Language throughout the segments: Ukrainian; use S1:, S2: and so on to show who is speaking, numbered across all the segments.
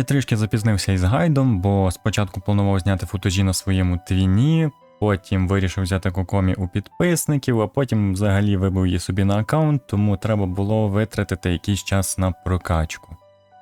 S1: Я трішки запізнився із гайдом, бо спочатку планував зняти футажі на своєму твіні, потім вирішив взяти кокомі у підписників, а потім взагалі вибив її собі на аккаунт, тому треба було витратити якийсь час на прокачку.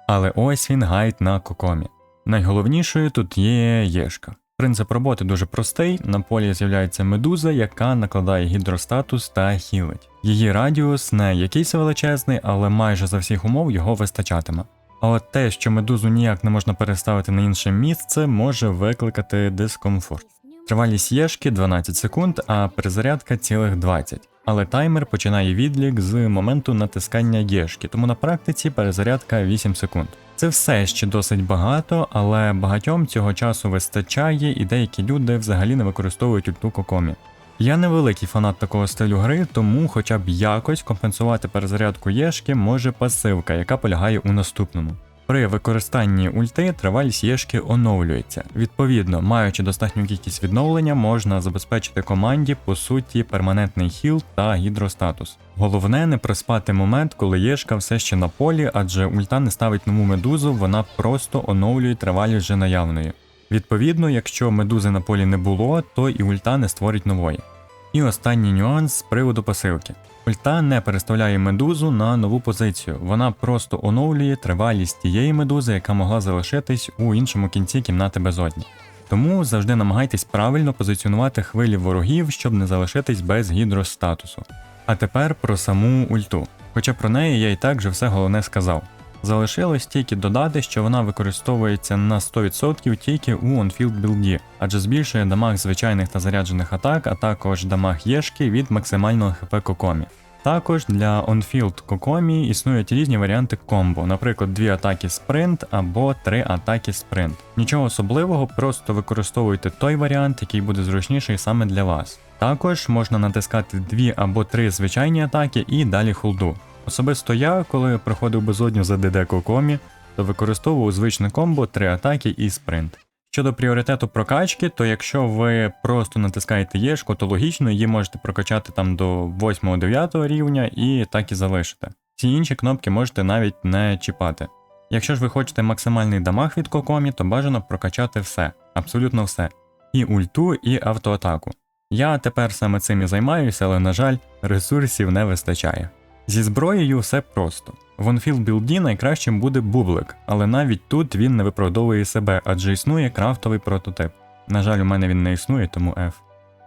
S1: Але ось він гайд на кокомі. Найголовнішою тут є єшка. Принцип роботи дуже простий: на полі з'являється медуза, яка накладає гідростатус та хілить. Її радіус не якийсь величезний, але майже за всіх умов його вистачатиме. А от те, що медузу ніяк не можна переставити на інше місце, може викликати дискомфорт. Тривалість єшки 12 секунд, а перезарядка цілих 20. Але таймер починає відлік з моменту натискання єшки, тому на практиці перезарядка 8 секунд. Це все ще досить багато, але багатьом цього часу вистачає, і деякі люди взагалі не використовують ульту кокомі. Я не великий фанат такого стилю гри, тому хоча б якось компенсувати перезарядку єшки може пасивка, яка полягає у наступному. При використанні ульти тривалість єшки оновлюється. Відповідно, маючи достатню кількість відновлення, можна забезпечити команді по суті перманентний хіл та гідростатус. Головне не приспати момент, коли єшка все ще на полі, адже ульта не ставить нову медузу, вона просто оновлює тривалість вже наявної. Відповідно, якщо медузи на полі не було, то і ульта не створить нової. І останній нюанс з приводу посилки. Ульта не переставляє медузу на нову позицію, вона просто оновлює тривалість тієї медузи, яка могла залишитись у іншому кінці кімнати безодні. Тому завжди намагайтесь правильно позиціонувати хвилі ворогів, щоб не залишитись без гідростатусу. А тепер про саму ульту. Хоча про неї я і так же все головне сказав. Залишилось тільки додати, що вона використовується на 100% тільки у онфілд білді, адже збільшує дамаг звичайних та заряджених атак, а також дамаг єшки від максимального хп кокомі. Також для онфілд кокомі існують різні варіанти комбо, наприклад, дві атаки спринт або три атаки спринт. Нічого особливого, просто використовуйте той варіант, який буде зручніший саме для вас. Також можна натискати дві або три звичайні атаки і далі холду. Особисто я, коли проходив безодню за ДД Кокомі, то використовував звичне комбо, три атаки і спринт. Щодо пріоритету прокачки, то якщо ви просто натискаєте єшку, то логічно її можете прокачати там до 8-9 рівня і так і залишите. Ці інші кнопки можете навіть не чіпати. Якщо ж ви хочете максимальний дамаг від Кокомі, то бажано прокачати все, абсолютно все. І ульту, і автоатаку. Я тепер саме цим і займаюся, але, на жаль, ресурсів не вистачає. Зі зброєю все просто. В Onfield білді найкращим буде бублик, але навіть тут він не виправдовує себе, адже існує крафтовий прототип. На жаль, у мене він не існує, тому F.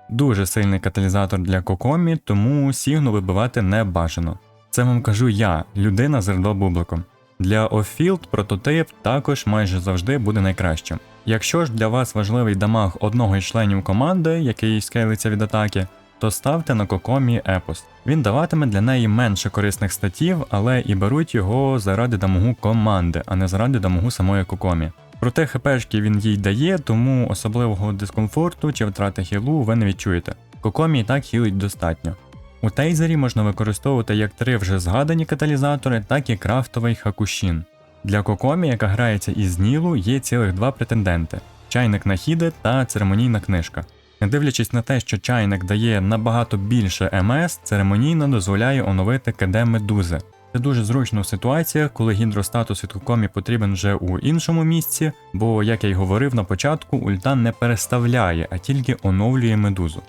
S1: Дуже сильний каталізатор для кокомі, тому сігну вибивати не бажано. Це вам кажу я, людина з рдо бубликом. Для Оффілд прототип також майже завжди буде найкращим. Якщо ж для вас важливий дамаг одного із членів команди, який скейлиться від атаки, то ставте на кокомі епос. Він даватиме для неї менше корисних статів, але і беруть його заради дамагу команди, а не заради дамагу самої кокомі. Проте хпшки він їй дає, тому особливого дискомфорту чи втрати хілу ви не відчуєте. Кокомі і так хілить достатньо. У тейзері можна використовувати як три вже згадані каталізатори, так і крафтовий хакушін. Для Кокомі, яка грається із Нілу, є цілих два претенденти: чайник на хіде та церемонійна книжка. Не дивлячись на те, що чайник дає набагато більше МС, церемонійно дозволяє оновити КД медузи. Це дуже зручно в ситуаціях, коли гідростатус від Кокомі потрібен вже у іншому місці, бо, як я й говорив на початку, ульта не переставляє, а тільки оновлює медузу.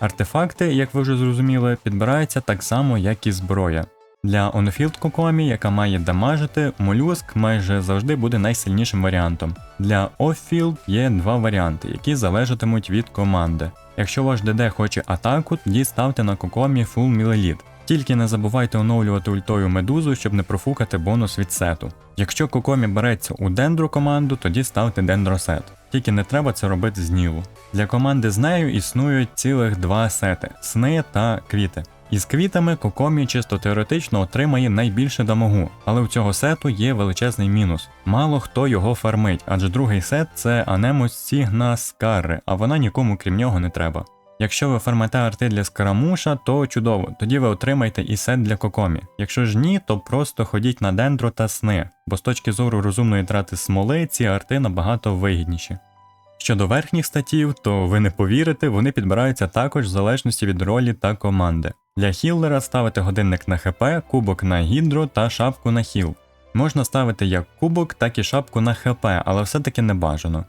S1: Артефакти, як ви вже зрозуміли, підбираються так само, як і зброя. Для Onfield Кокомі, яка має дамажити, молюск майже завжди буде найсильнішим варіантом. Для Off-Field є два варіанти, які залежатимуть від команди. Якщо ваш ДД хоче атаку, тоді ставте на Кокомі Full Мілеліт. Тільки не забувайте оновлювати ультою медузу, щоб не профукати бонус від сету. Якщо Кокомі береться у дендру команду, тоді ставте дендросет. Тільки не треба це робити з Нілу. Для команди з нею існують цілих два сети сни та квіти. Із квітами Кокомі чисто теоретично отримає найбільше дамагу, але у цього сету є величезний мінус. Мало хто його фармить, адже другий сет це Анемус Сігна Скарри, а вона нікому крім нього не треба. Якщо ви фармите арти для скарамуша, то чудово, тоді ви отримаєте і сет для кокомі. Якщо ж ні, то просто ходіть на дендро та сни, бо з точки зору розумної трати смоли ці арти набагато вигідніші. Щодо верхніх статів, то ви не повірите, вони підбираються також в залежності від ролі та команди. Для хіллера ставити годинник на ХП, кубок на гідро та шапку на хіл. Можна ставити як кубок, так і шапку на ХП, але все-таки не бажано.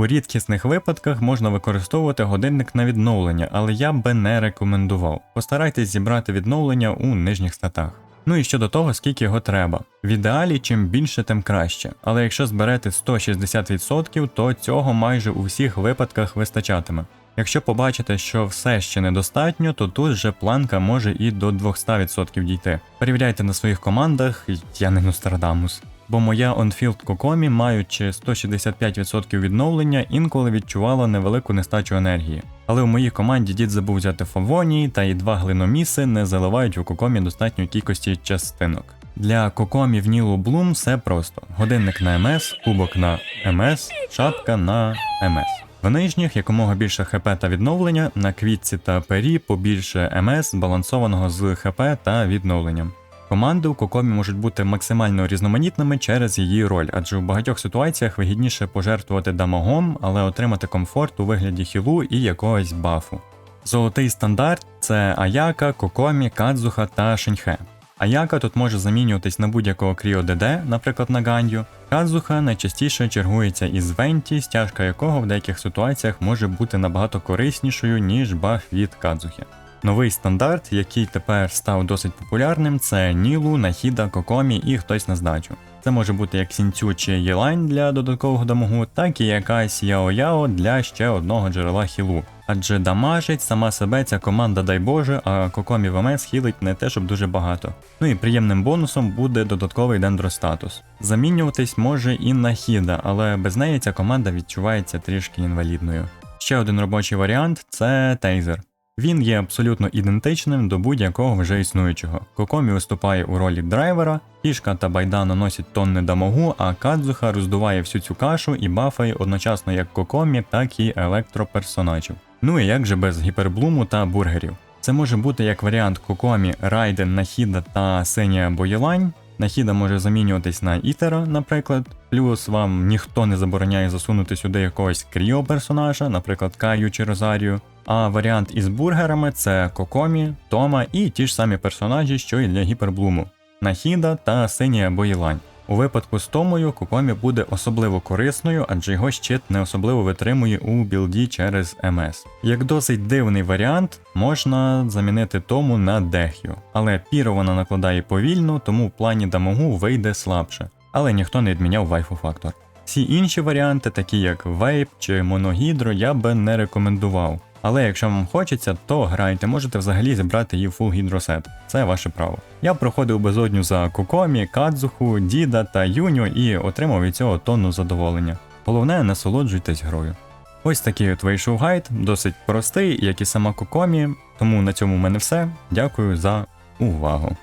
S1: У рідкісних випадках можна використовувати годинник на відновлення, але я би не рекомендував. Постарайтесь зібрати відновлення у нижніх статах. Ну і щодо того, скільки його треба. В ідеалі, чим більше, тим краще. Але якщо зберете 160%, то цього майже у всіх випадках вистачатиме. Якщо побачите, що все ще недостатньо, то тут же планка може і до 200% дійти. Перевіряйте на своїх командах, я не Нострадамус. Бо моя онфілд Кокомі, маючи 165% відновлення, інколи відчувала невелику нестачу енергії. Але у моїй команді дід забув взяти фавонії, та і два глиноміси не заливають у кокомі достатньої кількості частинок. Для кокомі в Нілу Блум все просто: годинник на МС, кубок на МС, шапка на МС. В нижніх якомога більше ХП та відновлення, на квітці та пері побільше МС, збалансованого з ХП та відновленням. Команди у Кокомі можуть бути максимально різноманітними через її роль, адже у багатьох ситуаціях вигідніше пожертвувати дамагом, але отримати комфорт у вигляді хілу і якогось бафу. Золотий стандарт це Аяка, Кокомі, Кадзуха та Шиньхе. Аяка тут може замінюватись на будь-якого Кріо ДД, наприклад на Ганью. Кадзуха найчастіше чергується із Венті, стяжка якого в деяких ситуаціях може бути набагато кориснішою, ніж баф від Кадзухи. Новий стандарт, який тепер став досить популярним, це Нілу, Нахіда, Кокомі і хтось на здачу. Це може бути як Сінцю чи Єлайн для додаткового дамагу, так і якась Яо-Яо для ще одного джерела хілу. Адже дамажить сама себе ця команда, дай Боже, а Кокомі ВМС хілить не те, щоб дуже багато. Ну і приємним бонусом буде додатковий дендростатус. Замінюватись може і Нахіда, але без неї ця команда відчувається трішки інвалідною. Ще один робочий варіант це Тейзер. Він є абсолютно ідентичним до будь-якого вже існуючого. Кокомі виступає у ролі драйвера, Кішка та байда наносять тонни дамагу, а Кадзуха роздуває всю цю кашу і бафає одночасно як Кокомі, так і електроперсонажів. Ну і як же без гіперблуму та бургерів. Це може бути як варіант Кокомі, Райден, Нахіда та Синія або Єлань. Нахіда може замінюватись на Ітера, наприклад, плюс вам ніхто не забороняє засунути сюди якогось кріо персонажа, наприклад, Каю чи Розарію. А варіант із бургерами це Кокомі, Тома і ті ж самі персонажі, що і для гіперблуму Нахіда та Синія Боїлань. У випадку з Томою Кокомі буде особливо корисною, адже його щит не особливо витримує у білді через МС. Як досить дивний варіант, можна замінити Тому на Дехю, але піру вона накладає повільно, тому в плані дамагу вийде слабше, але ніхто не відміняв вайфу фактор. Всі інші варіанти, такі як Вейп чи Моногідро, я би не рекомендував. Але якщо вам хочеться, то грайте, можете взагалі зібрати її фул гідросет. Це ваше право. Я проходив безодню за Кокомі, Кадзуху, Діда та Юню і отримав від цього тонну задоволення. Головне, насолоджуйтесь грою. Ось такий от вийшов гайд, досить простий, як і сама Кокомі, тому на цьому в мене все. Дякую за увагу.